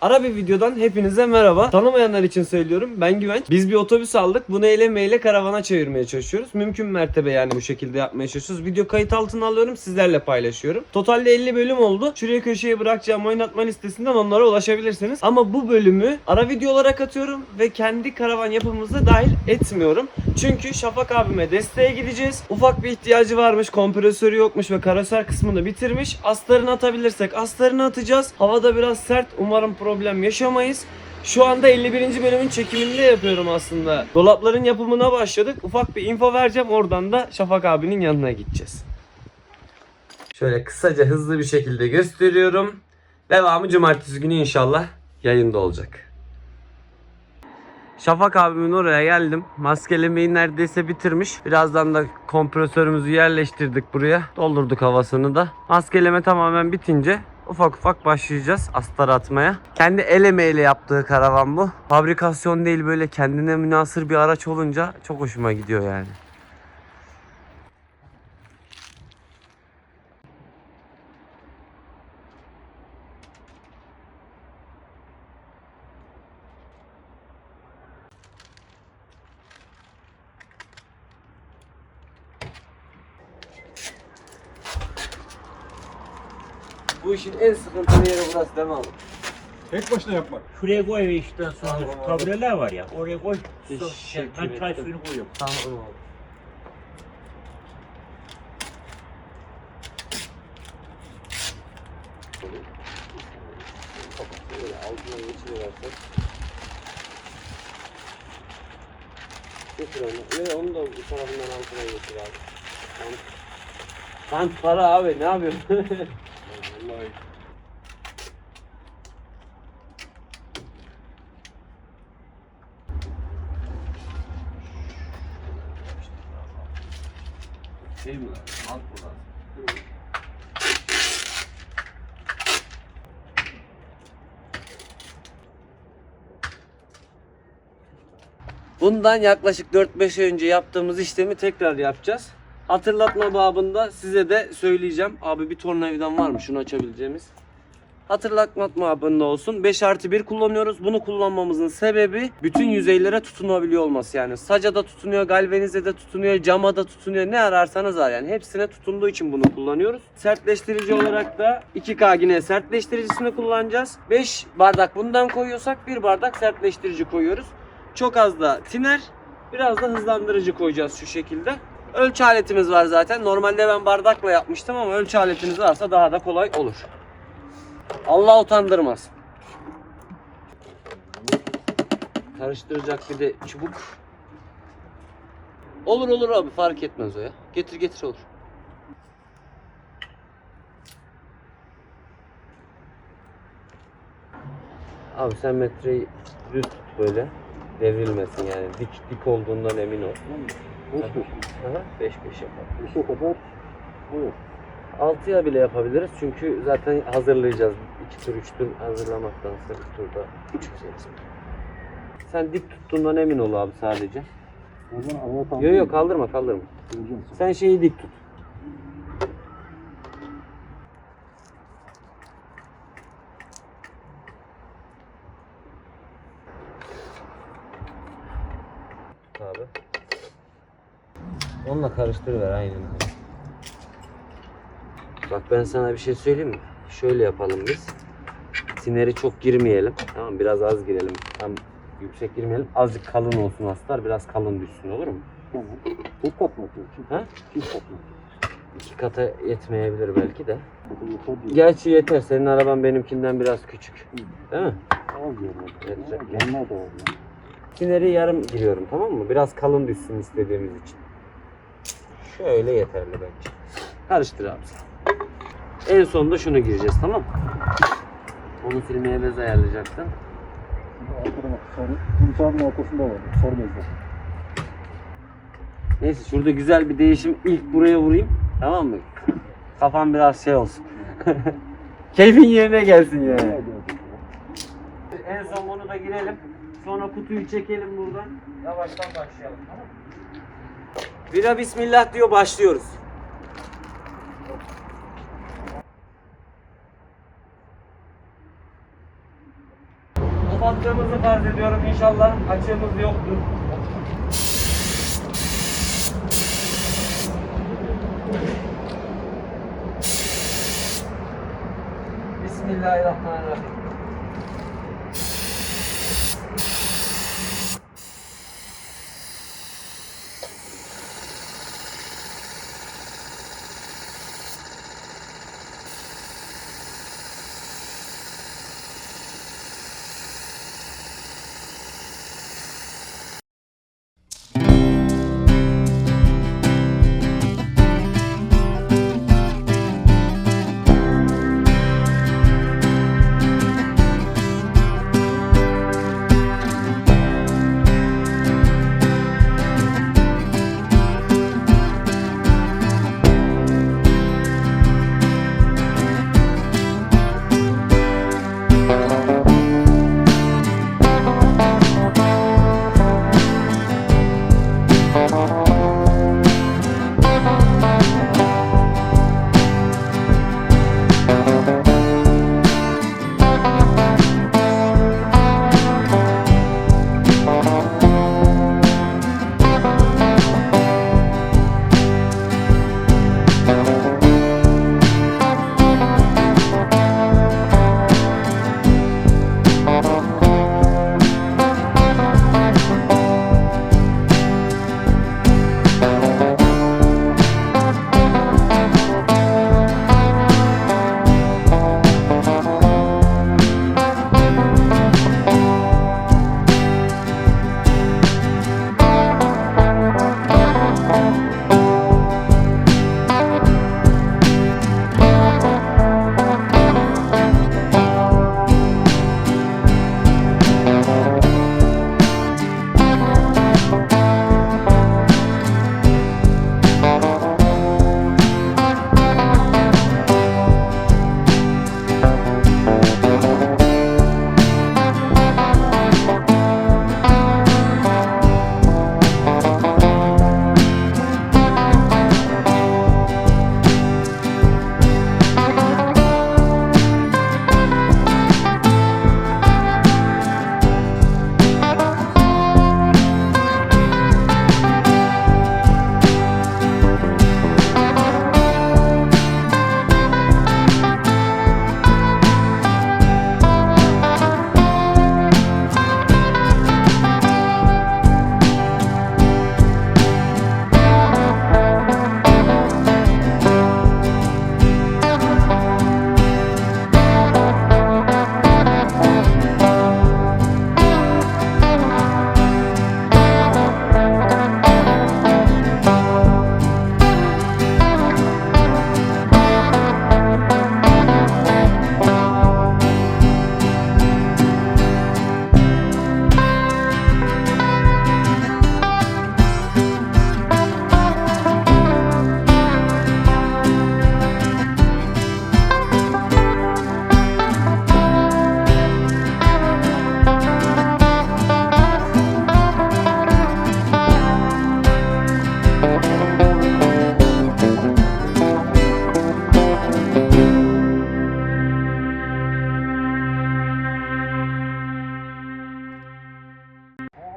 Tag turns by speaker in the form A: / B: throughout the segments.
A: Ara bir videodan hepinize merhaba. Tanımayanlar için söylüyorum. Ben Güvenç. Biz bir otobüs aldık. Bunu ele meyle karavana çevirmeye çalışıyoruz. Mümkün mertebe yani bu şekilde yapmaya çalışıyoruz. Video kayıt altına alıyorum. Sizlerle paylaşıyorum. Totalde 50 bölüm oldu. Şuraya köşeye bırakacağım oynatma listesinden onlara ulaşabilirsiniz. Ama bu bölümü ara video olarak atıyorum ve kendi karavan yapımımıza dahil etmiyorum. Çünkü Şafak abime desteğe gideceğiz. Ufak bir ihtiyacı varmış. Kompresörü yokmuş ve karoser kısmını bitirmiş. Astarını atabilirsek astarını atacağız. Havada biraz sert. Umarım problem yaşamayız. Şu anda 51. bölümün çekimini de yapıyorum aslında. Dolapların yapımına başladık. Ufak bir info vereceğim. Oradan da Şafak abinin yanına gideceğiz. Şöyle kısaca hızlı bir şekilde gösteriyorum. Devamı cumartesi günü inşallah yayında olacak. Şafak abimin oraya geldim. Maskelemeyi neredeyse bitirmiş. Birazdan da kompresörümüzü yerleştirdik buraya. Doldurduk havasını da. Maskeleme tamamen bitince ufak ufak başlayacağız astar atmaya. Kendi el emeğiyle yaptığı karavan bu. Fabrikasyon değil böyle kendine münasır bir araç olunca çok hoşuma gidiyor yani. Bu işin en sıkıntılı yeri burası değil mi abi?
B: Tek başına yapmak.
C: Şuraya koy ve işten sonra şu tabureler var ya oraya koy.
A: Teşekkür
C: Ben çay
A: ederim.
C: suyunu koyuyorum.
A: Tamam. Altına geçiriversek. Getir onu. Ve onu da bu tarafından altına getir abi. Tamam. Lan para abi ne yapıyorsun?
B: Vallahi.
A: Şey mi? Alt lan? Bundan yaklaşık 4-5 ay önce yaptığımız işlemi tekrar yapacağız. Hatırlatma babında size de söyleyeceğim. Abi bir tornavidan var mı şunu açabileceğimiz? Hatırlatma babında olsun. 5 artı 1 kullanıyoruz. Bunu kullanmamızın sebebi bütün yüzeylere tutunabiliyor olması. Yani sacada tutunuyor, galvanize de tutunuyor, cama da tutunuyor. Ne ararsanız var yani. Hepsine tutunduğu için bunu kullanıyoruz. Sertleştirici olarak da 2K yine sertleştiricisini kullanacağız. 5 bardak bundan koyuyorsak 1 bardak sertleştirici koyuyoruz. Çok az da tiner, biraz da hızlandırıcı koyacağız şu şekilde. Ölçü aletimiz var zaten. Normalde ben bardakla yapmıştım ama ölçü aletiniz varsa daha da kolay olur. Allah utandırmaz. Karıştıracak bir de çubuk. Olur olur abi fark etmez o ya. Getir getir olur. Abi sen metreyi düz tut böyle. Devrilmesin yani. Dik dik olduğundan emin ol.
B: Tamam mı?
A: 5 5. 5 5 yapalım.
B: 5'e kadar buyur.
A: 6'ya bile yapabiliriz çünkü zaten hazırlayacağız. 2 tur 3 tur hazırlamaktansa bir turda çıkacağız. Sen dik tuttuğundan emin ol abi sadece. Yok yok kaldırma kaldırma. Sen şeyi dik tut. Onunla karıştırıver aynen. Bak ben sana bir şey söyleyeyim mi? Şöyle yapalım biz. Sineri çok girmeyelim. Tamam biraz az girelim. Tam yüksek girmeyelim. Azıcık kalın olsun astar. Biraz kalın düşsün olur mu?
B: Tamam. Tek kat mı atıyor? Çift,
A: Ha?
B: çift kat mı?
A: İki kata yetmeyebilir belki de. Gerçi yeter. Senin araban benimkinden biraz küçük. Değil mi?
B: Ya.
A: Sineri yarım giriyorum tamam mı? Biraz kalın düşsün istediğimiz için. Şöyle yeterli bence. Karıştır abi sen. En sonunda şunu gireceğiz tamam mı? Onu filmeye bez ayarlayacaktın.
B: Şimdi Arkada bak. Ortasında var. Sarı bezler.
A: Neyse şurada güzel bir değişim ilk buraya vurayım. Tamam mı? Kafam biraz şey olsun. Keyfin yerine gelsin yani. En son bunu da girelim. Sonra kutuyu çekelim buradan. Yavaştan başlayalım tamam mı? Bira bismillah diyor başlıyoruz. Kapattığımızı farz ediyorum. İnşallah açığımız yoktur. Bismillahirrahmanirrahim.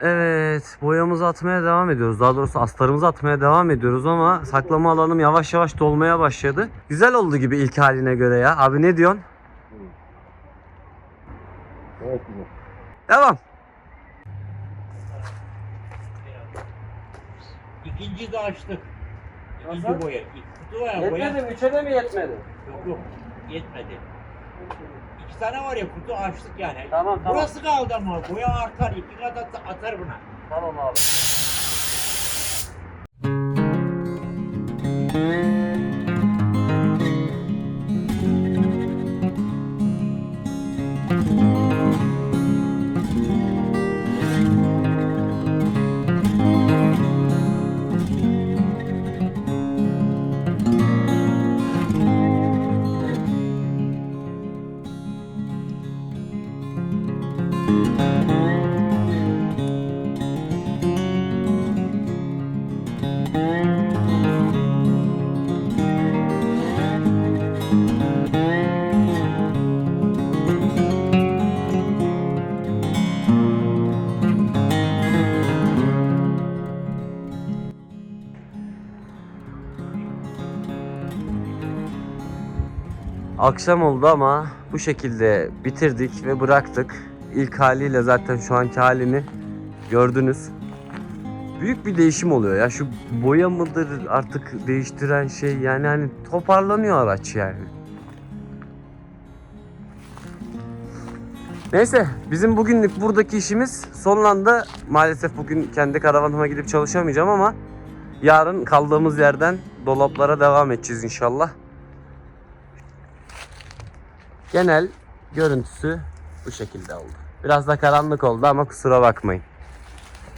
A: Evet, boyamızı atmaya devam ediyoruz. Daha doğrusu astarımızı atmaya devam ediyoruz ama saklama alanım yavaş yavaş dolmaya başladı. Güzel oldu gibi ilk haline göre ya. Abi ne diyorsun?
B: Evet güzel.
A: Devam.
C: İkinci de açtık. İkinci
A: Nasıl?
C: boya. Ya boya.
A: Yetmedi mi? Üçe de mi yetmedi?
C: Yok yok. Yetmedi. İki tane var ya kutu açtık yani.
A: Tamam, tamam.
C: Burası kaldı ama boya artar. iki kat at- atar buna.
A: Tamam abi. Akşam oldu ama bu şekilde bitirdik ve bıraktık. İlk haliyle zaten şu anki halini gördünüz. Büyük bir değişim oluyor ya. Şu boya mıdır artık değiştiren şey yani hani toparlanıyor araç yani. Neyse bizim bugünlük buradaki işimiz sonlandı. Maalesef bugün kendi karavanıma gidip çalışamayacağım ama yarın kaldığımız yerden dolaplara devam edeceğiz inşallah. Genel görüntüsü bu şekilde oldu. Biraz da karanlık oldu ama kusura bakmayın.